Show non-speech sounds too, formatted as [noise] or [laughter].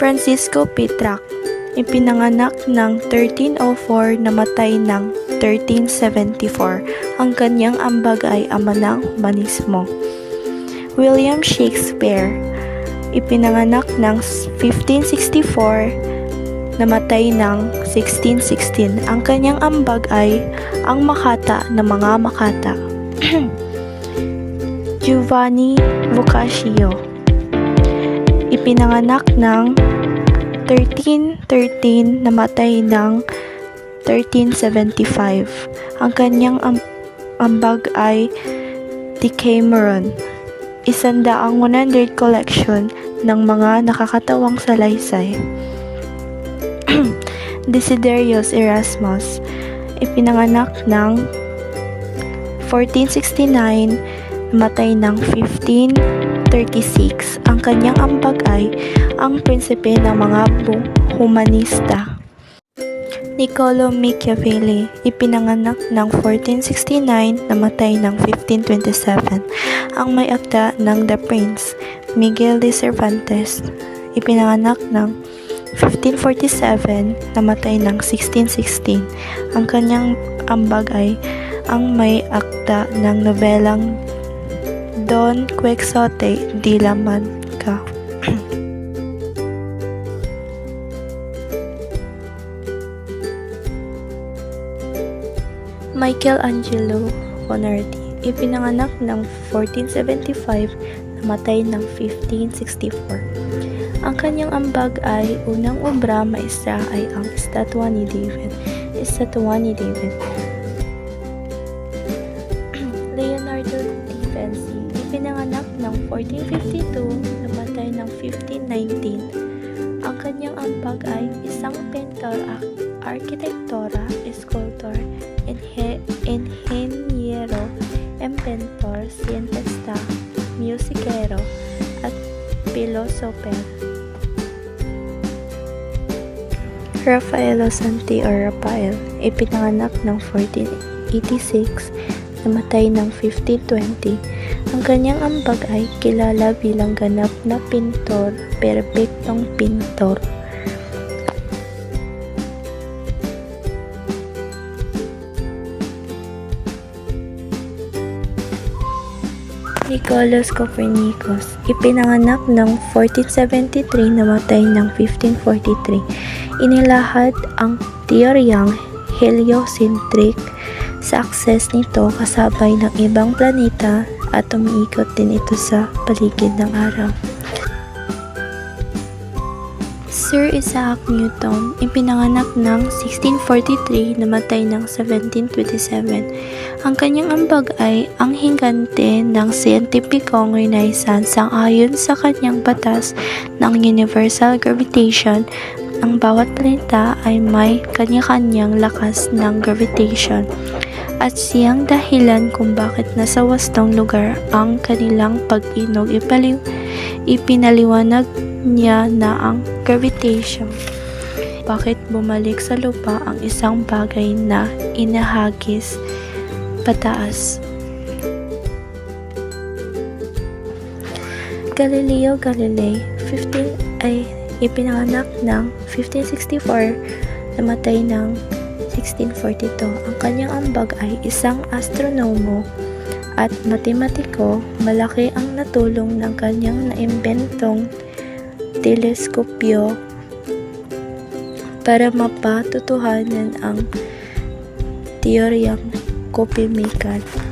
Francisco Petrak, ipinanganak ng 1304, namatay ng 1374. Ang kanyang ambag ay ama ng humanismo. William Shakespeare, ipinanganak ng 1564, namatay ng 1616. Ang kanyang ambag ay ang makata ng mga makata. [clears throat] Giovanni Boccaccio, ipinanganak ng 1313, namatay ng 1375. Ang kanyang am- ambag ay Decameron, isandaang 100 collection ng mga nakakatawang salaysay. [clears throat] Desiderius Erasmus, ipinanganak ng 1469, namatay ng 1536. Ang kanyang ambag ay ang prinsipe ng mga humanista. Niccolo Machiavelli, ipinanganak ng 1469, namatay ng 1527. Ang may akda ng The Prince, Miguel de Cervantes, ipinanganak ng 1547, namatay ng 1616. Ang kanyang ambag ay ang may akda ng nobelang Don Quixote de la Mancha. Michelangelo Bonardi, ipinanganak ng 1475, namatay ng 1564. Ang kanyang ambag ay unang obra maestra ay ang estatwa ni David. Estatwa ni David. Ng 1452, namatay ng 1519. Ang kanyang ambag ay isang pentor, arkitektura, sculptor, enhe- inhenyero, inventor, siyentista, musikero, at pilosoper. Rafaelo Santi or Rafael, ipinanganak ng 1486, namatay ng 1520. Ang kanyang ambag ay kilala bilang ganap na pintor, perpektong pintor. Nicolas Copernicus, ipinanganak ng 1473, namatay ng 1543. Inilahad ang teoryang heliocentric sa akses nito kasabay ng ibang planeta at umiikot din ito sa paligid ng araw. Sir Isaac Newton, ipinanganak ng 1643, namatay ng 1727. Ang kanyang ambag ay ang hingante ng siyentipikong renaissance sang ayon sa kanyang batas ng universal gravitation. Ang bawat planeta ay may kanya-kanyang lakas ng gravitation at siyang dahilan kung bakit nasa wastong lugar ang kanilang pag-inog ipaliw, ipinaliwanag niya na ang gravitation. Bakit bumalik sa lupa ang isang bagay na inahagis pataas? Galileo Galilei, 15 ay ipinanganak ng 1564, namatay ng 1642. Ang kanyang ambag ay isang astronomo at matematiko. Malaki ang natulong ng kanyang naimbentong teleskopyo para mapatutuhanan ang teoryang Copernican.